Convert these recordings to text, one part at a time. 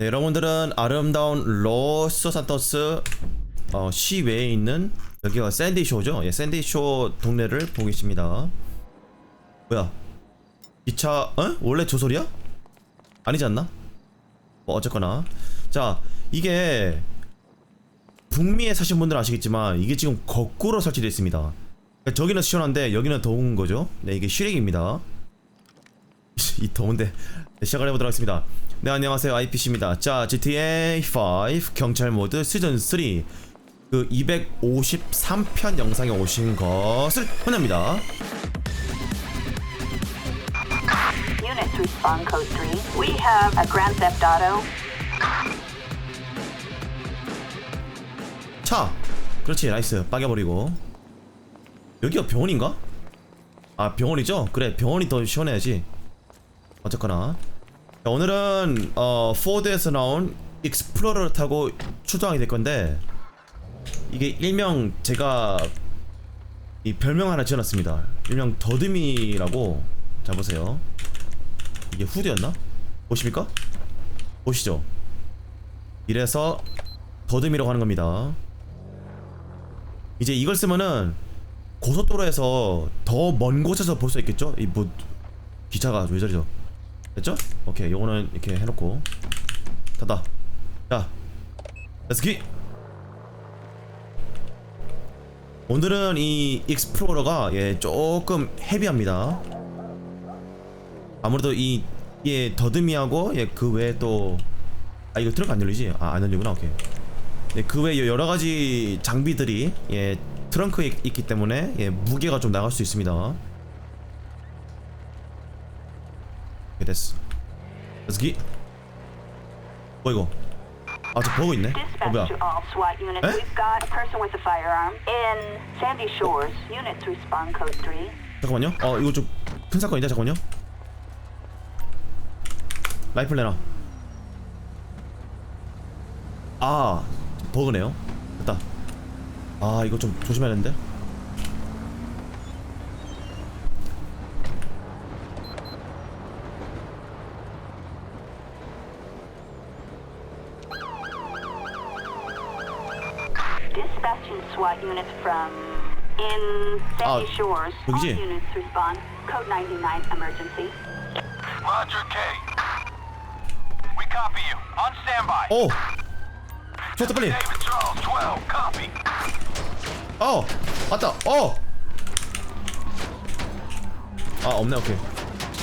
네, 여러분들은 아름다운 로스 산토스 어, 시외에 있는 여기가 샌디쇼죠. 예, 샌디쇼 동네를 보고 계십니다. 뭐야? 기차 어? 원래 저 소리야? 아니지 않나? 뭐 어쨌거나 자 이게 북미에 사신 분들은 아시겠지만 이게 지금 거꾸로 설치되어 있습니다. 그러니까 저기는 시원한데 여기는 더운 거죠. 네 이게 슈렉입니다. 이 더운데 네, 시작을 해보도록 하겠습니다. 네 안녕하세요 IPC입니다. 자 GTA 5 경찰 모드 시즌 3 그 253편 영상에 오신 것을 환영합니다. Units respond code 3. We have a Grand Theft Auto. 차 그렇지 나이스 빠개버리고 여기가 병원인가? 아 병원이죠? 그래 병원이 더 시원해야지 어쨌거나 자, 오늘은 어 포드에서 나온 익스플로러를 타고 출동하게 될 건데 이게 일명 제가 이 별명 하나 지어놨습니다 일명 더듬이라고 자 보세요 이게 후드였나? 보십니까? 보시죠 이래서 더듬이라고 하는 겁니다 이제 이걸 쓰면은 고속도로에서 더 먼 곳에서 볼 수 있겠죠? 이 뭐 기차가 왜 저리죠? 됐죠? 오케이 요거는 이렇게 해놓고 닫아 자 렛츠기 오늘은 이 익스플로러가 예 조금 헤비합니다 아무래도 이 예, 더듬이하고 예, 그 외에 또 아 이거 트럭 안 열리지? 아 안 열리구나 오케이 네, 그 외에 여러 가지 장비들이 예, 트렁크에 있- 있기 때문에 예, 무게가 좀 나갈 수 있습니다. 오케이, 됐어. 렛츠기. 뭐 이거? 아, 저 버그 있네. 어, Dispatch 뭐야? to all SWAT units. Eh? We've got a person with a firearm in Sandy Shores. Units respond code 3. 잠깐만요. 어, 이거 좀 큰 사건인데 잠깐만요. 라이플 내놔. 아, 버그네요. 됐다. 아, 이거 좀 조심해야 되는데. SWAT units from in Sandy Ah, Shores. All 여기지? units respond. Code 99 emergency. Roger K. We copy you. On standby. 오! 좋았다 빨리. David Charles 12. Copy. 어! 왔다! 어! 아 없네 오케이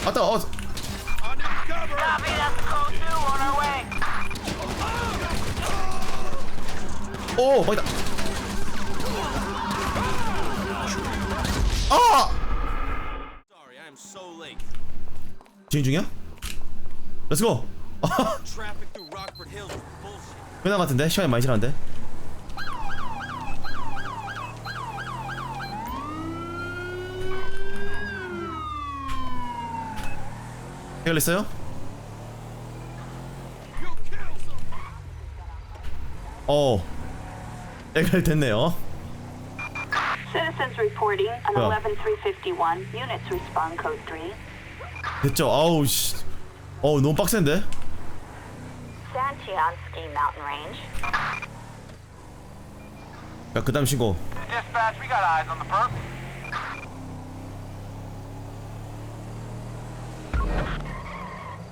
왔다 어! Copy. That's code 2 on our way. 오! 막이다 아! Sorry, I am so late. 진행 중이야? 렛츠고! 끝난 것 같은데? 시간이 많이 지났는데? 해결됐어요? 어 해결됐네요 Citizens reporting an Yeah. 11351. Units respond code 3. 됐죠? 아우 씨 어우 너무 빡센데? Sancheon Ski Mountain Range. 야 그 다음 신고 Dispatch, we got eyes on the perp.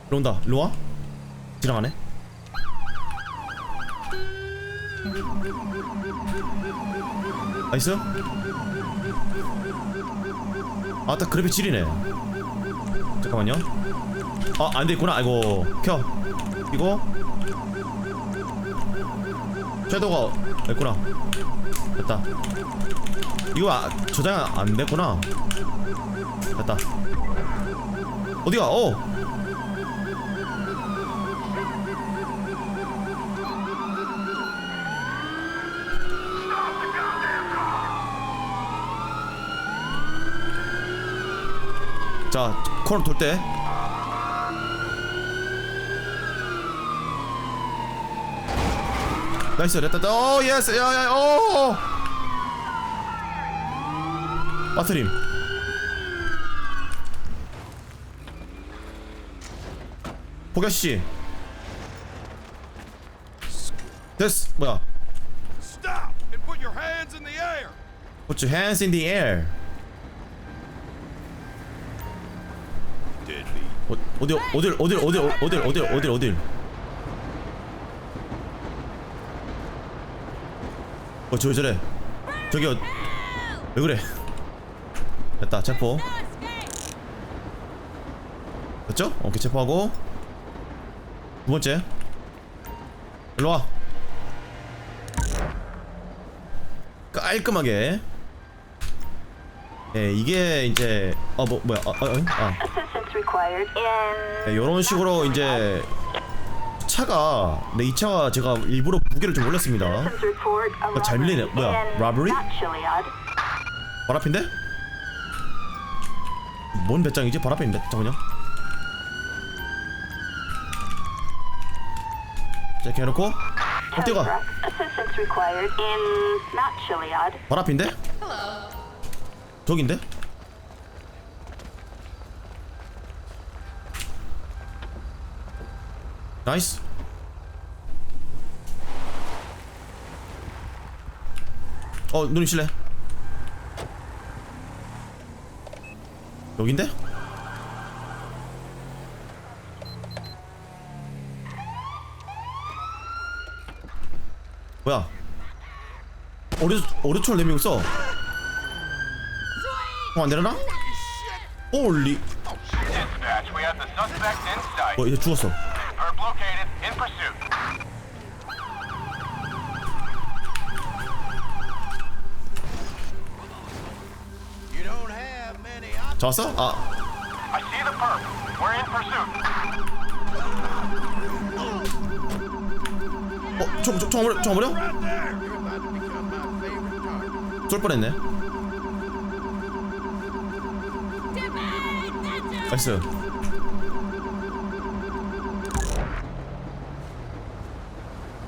일로 온다 일로 와? 지나가네 나이스 아따 그래픽 지리네. 잠깐만요. 아 안돼있구나. 아이고 켜. 이거? 섀도우가 됐구나. 됐다. 이거 아, 저장 안 됐구나. 됐다. 어디가? 어 자 코너 돌때 나이스 됐다 오 예스 야야 오 빠트림 보겨씨 됐어 뭐야 put your hands in the air. 어, 어디 어딜 어딜 어딜 어딜 어딜 어딜 어딜? 어 저기 저래. 저기요. 왜 그래? 됐다 체포. 됐죠? 오케이 체포하고. 두 번째. 일로 와. 깔끔하게 예 이게 이제 어 뭐 뭐야 아, 아, 아. Assistance required in. 네, 이런 식으로 이제 차가 네, 이 차가 제가 일부러 무게를 좀 올렸습니다. 어, 잘 밀리네. 뭐야. 발 앞인데? 뭔 배짱이지? 발 앞에 있는데? 잠깐만요. 자, 이렇게 해놓고 어, 뛰어가. 앞인데? 저긴데? 나이스 어 누님 실례 여긴데? 뭐야 어리 어리촌을 내밀고 있 어 어, 안 되려나? sight. 어 이제 죽었어. 잡았어? 아. 어? 총, 총, 총 버려? 총 버려? 쏠 뻔했네 나이스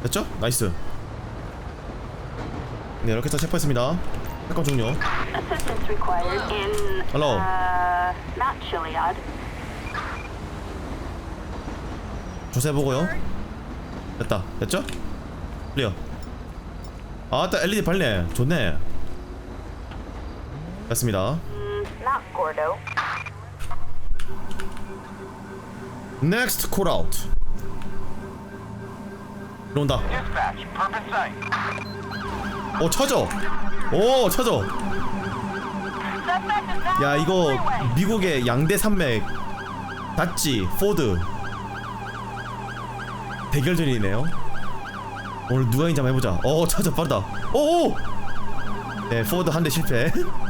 됐죠? 나이스 네 이렇게 해서 체포했습니다 사건 종료 Assistance required in. Hello. Uh, not Chiliad. 조사해보고요 됐다 됐죠? 클리어 아따 LED 밝네 좋네 됐습니다 Mm, not Gordo. Next call out. 들어온다. In sight. 오 now 야 이거. 미국의 양대 산맥. 다찌 포드. 대결전이네요. 오늘 누가 인지 한번 해보자. 어 찾아 빠르다. 오오! 네 포드 한 대 실패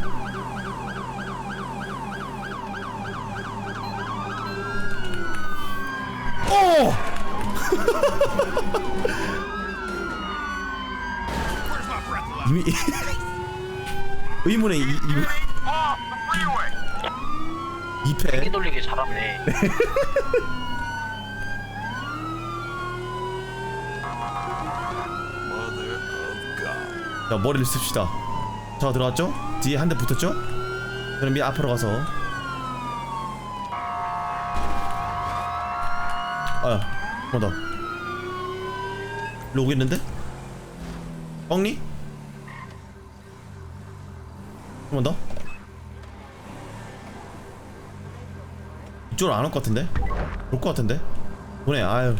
이미 의문의 이, 이, Off the freeway. 2패 돌리기 잘하네. 자 머리를 씁시다 자 들어갔죠? 뒤에 한 대 붙었죠? 그럼 이 앞으로 가서 아야 한번 더 일로 오겠는데? 뻥니? 한 번 더? 이쪽으로 안 올 것 같은데? 올 것 같은데? 보내 아유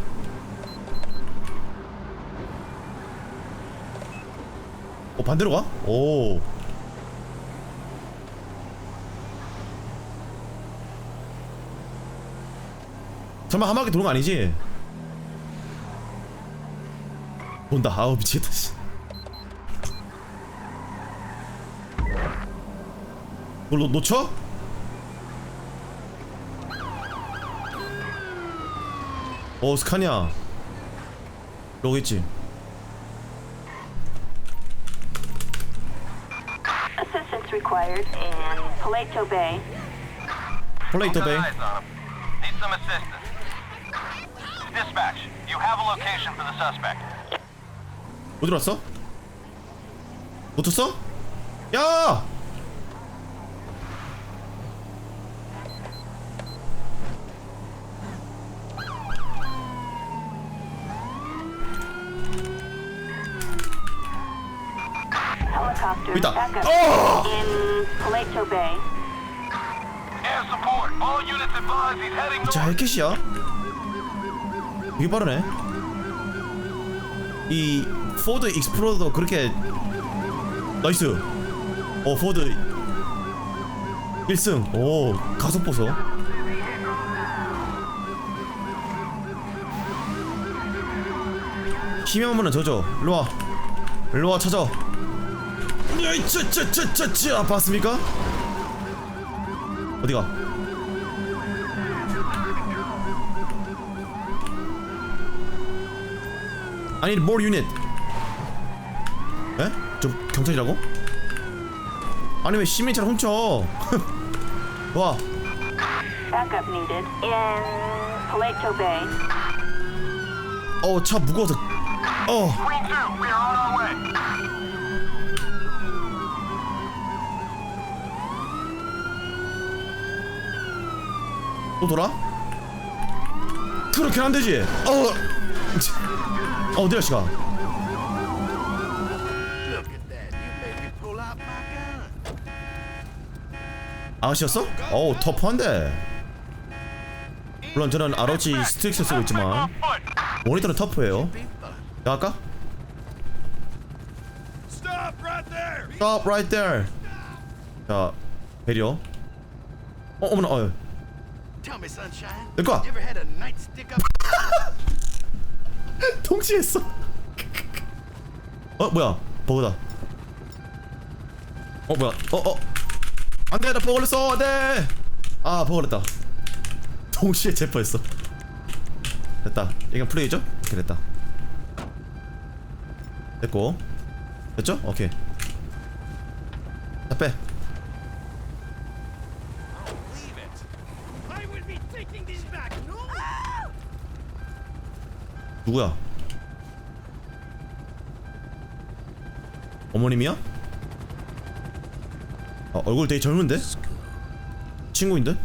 어 반대로 가? 오 설마 한 바퀴 도는 거 아니지? 본다 아우 미치겠다 씨. 뭘 놓, 놓쳐? 어 스카니아 여기 있지 Assistance required in Paleto Bay. 플레이터 Got 베이 eyes on him. Need some assistance. Dispatch, you have a location for the suspect. 어디로 왔어? 놓쳤어? 야! 어! in Paleto Bay. Air support. All units advised he's heading 자 north. 헬켓이야 되게 빠르네 이 포드 익스플로러도 그렇게 나이스 어 포드 1승 오 가속 보소 힘이 한 번은 저죠 일로와 일로와 찾아 야이 쩌쩌쩌쩌쩌 봤습니까? 어디가? Need more unit. 에? 저 경찰이라고? 아니 왜 시민차를 훔쳐? 와, Backup needed in Paleto Bay. 어 차 무거워서. 어, Green 2, we are on our way. 또 돌아? 그렇게 안 되지. 어, 어 gun. 아시였어? 어우 터프한데. 물론 저는 아로치 스틱스 쓰고 있지만. 모니터는 fun. 나갈까? Stop right there. 자, 배려. 어, 어머나, 어, sunshine. 내 거야. You ever had a nightstick up? 통치했어. 어, 뭐야? 버그다. 어, 뭐야? 어, 어. 안 돼, 나 버그 걸렸어. 안 돼. 아, 버그 걸렸다. 동시에 체포했어. 됐다. 이건 플레이죠? 오케이, 됐다. 됐고. 됐죠? 오케이. 자, 빼. 누구야? 어머님이야? 아, 얼굴 되게 젊은데? 친구인데?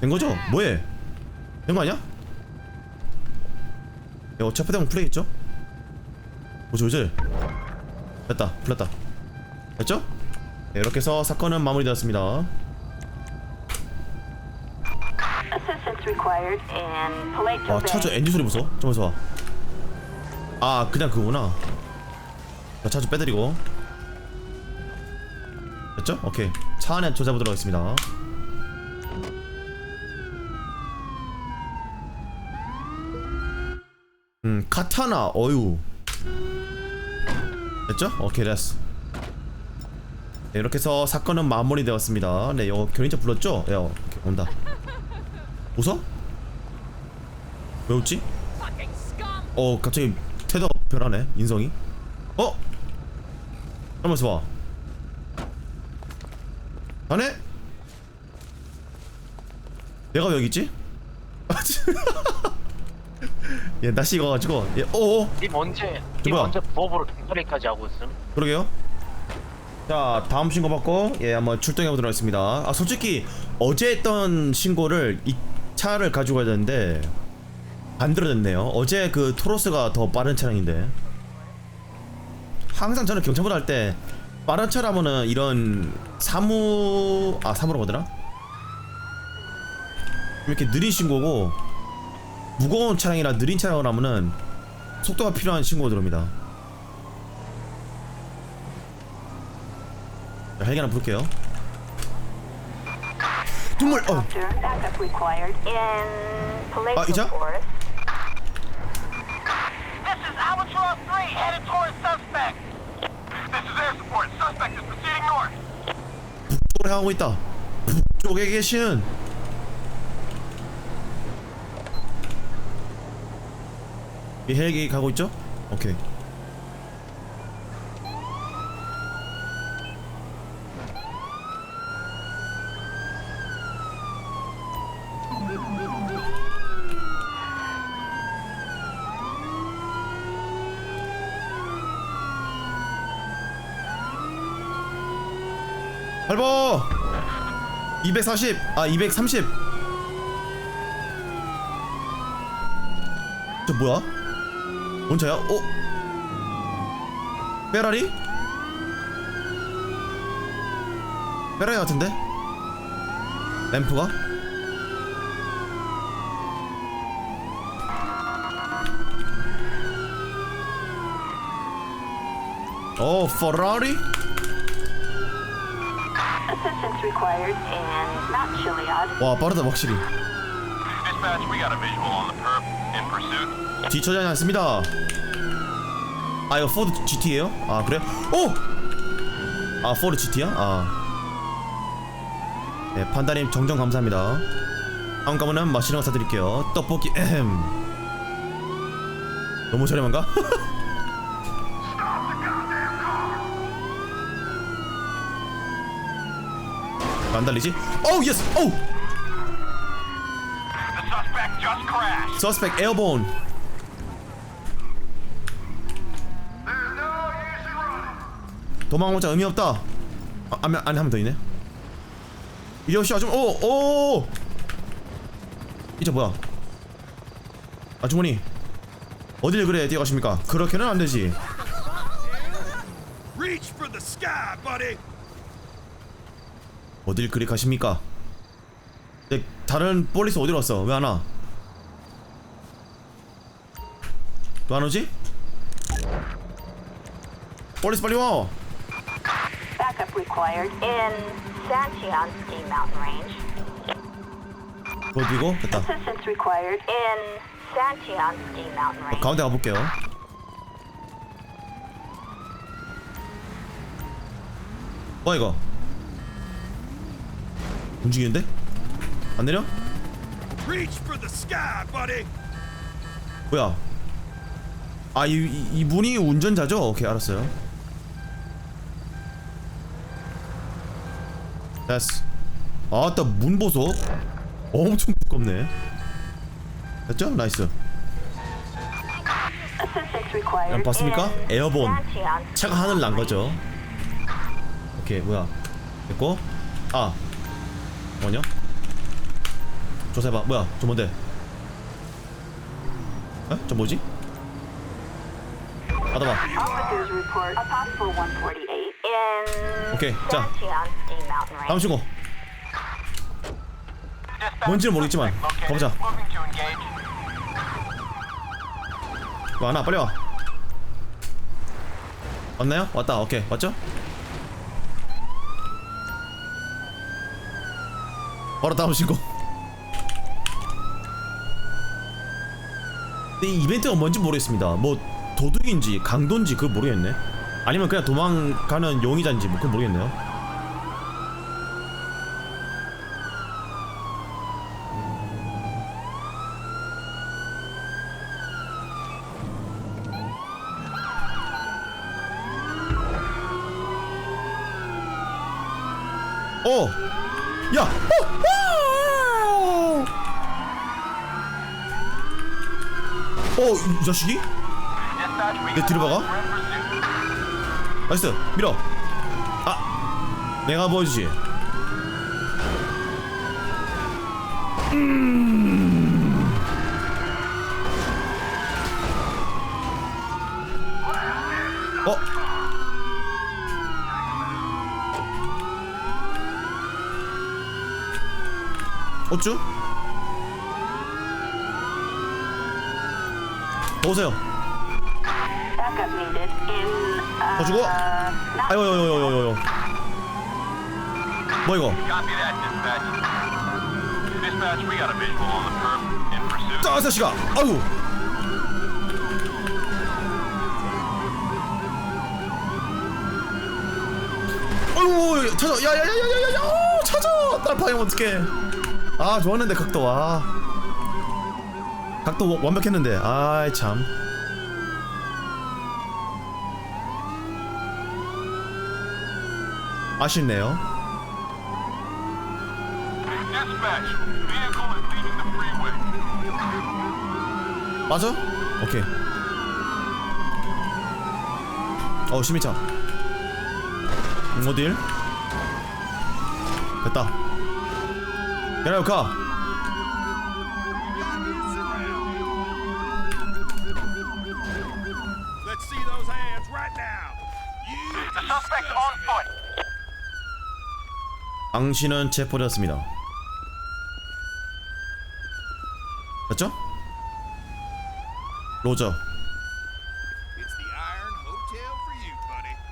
된 거죠? 뭐해? 된 거 아니야? 야, 어차피 플레이 했죠? 오지 오지 됐다 풀렸다 됐죠? 네, 이렇게 해서 사건은 마무리되었습니다 Bay. 차주 엔진 소리 보소 저기서 아 그냥 그거구나. 자 차주 빼드리고. 됐죠? 오케이. 차 안에 조사해보도록 하겠습니다. 음 카타나 어유. 됐죠? 오케이 됐어. 네, 이렇게 해서 사건은 마무리되었습니다. 네 이거 견인차 불렀죠? 야 오케이, 온다 웃어? 왜 웃지? 어 갑자기 태도가 변하네 인성이 어? 잠깐만 봐 자네? 내가 왜 여기 있지? 얘 날씨 익어가지고 얘 어어 님 언제 저 님? 언제 부업으로 경찰에까지 하고 있음? 그러게요 자 다음 신고 받고 예 한번 출동해 보도록 하겠습니다 아 솔직히 어제 했던 신고를 이 차를 가지고 가야 되는데 반대로 됐네요. 어제 그 토로스가 더 빠른 차량인데. 항상 저는 경찰보다 할 때 빠른 차라면은 이런 사무 아 사무라고 하더라? 이렇게 느린 신고고 무거운 차량이라 느린 차량을 하면은 속도가 필요한 신고가 들어옵니다. 자, 헬기 하나 부를게요. 동물. 어. 아, 이자? Forest. This is Albatross 3, headed towards suspect. This is air support. Suspect is proceeding north. 북쪽으로 향하고 있다. 북쪽에 계신. 이 헬기 가고 있죠? 오케이. 밟어! 240! 아 230! 저 뭐야? 뭔 차야? 어? 페라리? 빼라이 같은데? 램프가? 오 페라리? Assistance required in Mount Chiliad. 와 빠르다 확실히 Dispatch, we got a visual on the perp in pursuit. 뒤처지지 않습니다 아 이거 포드 GT에요? 아 그래? 오! 아 포드 GT야? 아 네, 판다님 정정 감사합니다 다음 가면은 맛있는 거 사드릴게요 떡볶이 에헴 너무 저렴한가? 안 달리지? 오우 예스! The suspect 에어본 도망오자 의미 없다. 아, 안에 안에 한명 더 있네. 이리 씨 아줌 오 오. 이제 뭐야? 아주머니 어딜 그래 뛰어가십니까? 그렇게는 안 되지. Reach for the sky, buddy. 어딜 그리 가십니까? 네, 다른 폴리스 어디로 왔어? 왜 안 와? 왜 안 오지? 폴리스 빨리 와! Backup required in Sancheon Ski Mountain Range. 어디고? 됐다. Assistance required in Sancheon Ski Mountain Range. 가운데 가볼게요. 뭐야 이거? 움직이는데? 안 내려? 뭐야? 아, 이, 이, 이분이 운전자죠? 오케이, 알았어요. 됐어. 아따, 문 보소. 엄청 두껍네. 됐죠? 나이스. 야, 봤습니까? 에어본. 차가 하늘 난 거죠. 오케이, 뭐야. 됐고. 아. 뭐냐? 조사해봐. 뭐야? 저 뭔데? 에? 저 뭐지? 받아봐. Officers report a possible 148 in 오케이, 자. 다음 신고. 뭔지는 모르겠지만. 가보자. Moving to engage. 와, 하나 빨리 와. 왔나요? 왔다. 오케이. 왔죠? 다음 신고. 근데 이 이벤트가 뭔지 모르겠습니다. 뭐 도둑인지 강도인지 그걸 모르겠네. 아니면 그냥 도망가는 용의자인지 뭐 그건 모르겠네요. 어! 야! 어! 어! 어, 이 자식이? 내 뒤로 박아? 나이스 밀어 아 내가 보여주지 음. 어? 어쭈? Uh, 더 주고 아이고 아이고 아이고 아이고 뭐 이거. 짜 자식아 아유 아유 찾아 야야야야야야 찾아 딸 파이면 어떡해 아 좋았는데 각도 와 각도 완벽했는데 아이 참 아쉽네요. 맞아? 오케이 어 심리차 음, 어딜? 됐다 야라 가 Let's see those hands right now. You The suspect on foot. 당신은 체포되었습니다. 됐죠? 로저.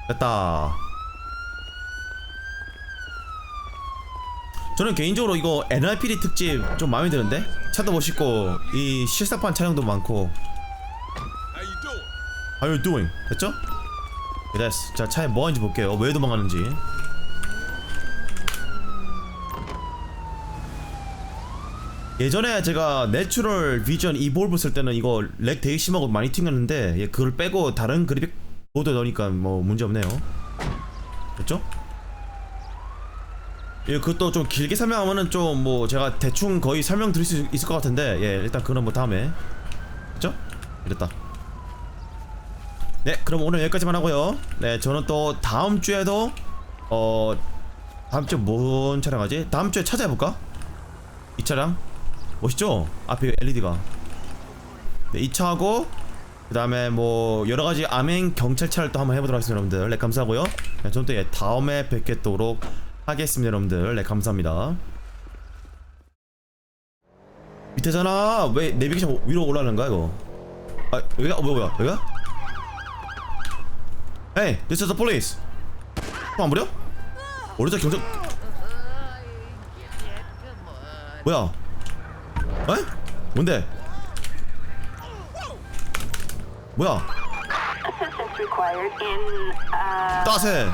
됐다. 저는 개인적으로 이거 NRPD 특집 좀 마음에 드는데 차도 멋있고 이 실사판 촬영도 많고? How you doing? 됐죠? 네, 됐어. 자 차에 뭐 하는지 볼게요. 왜 도망가는지. 예전에 제가 내추럴 비전 이볼브 쓸 때는 이거 렉 되게 심하고 많이 튕겼는데 예, 그걸 빼고 다른 그래픽 보드 넣으니까 뭐 문제 없네요. 됐죠? 예, 그것도 좀 길게 설명하면은 좀 뭐 제가 대충 거의 설명 드릴 수 있을 것 같은데 예, 일단 그건 뭐 다음에 됐죠? 됐다. 네, 그럼 오늘 여기까지만 하고요. 네, 저는 또 다음 주에도 어 다음 주에 뭔 촬영하지? 다음 주에 찾아볼까? 이 차량 멋있죠? 앞에 LED가. 네, 이 차하고 그 다음에 뭐 여러 가지 암행 경찰차를 또 한번 해보도록 하겠습니다, 여러분들. 네, 감사하고요. 네, 저는 또 예, 다음에 뵙겠도록 하겠습니다, 여러분들. 네, 감사합니다. 밑에잖아. 왜 내비게이션 위로 올라가는 거야, 이거? 아, 여기가? 어, 뭐야, 뭐야, 여기가? Hey, this is the police. 안 부려? 오른쪽 경찰. 뭐야? 에? 뭔데? 뭐야? Assistance required in, uh, 따세.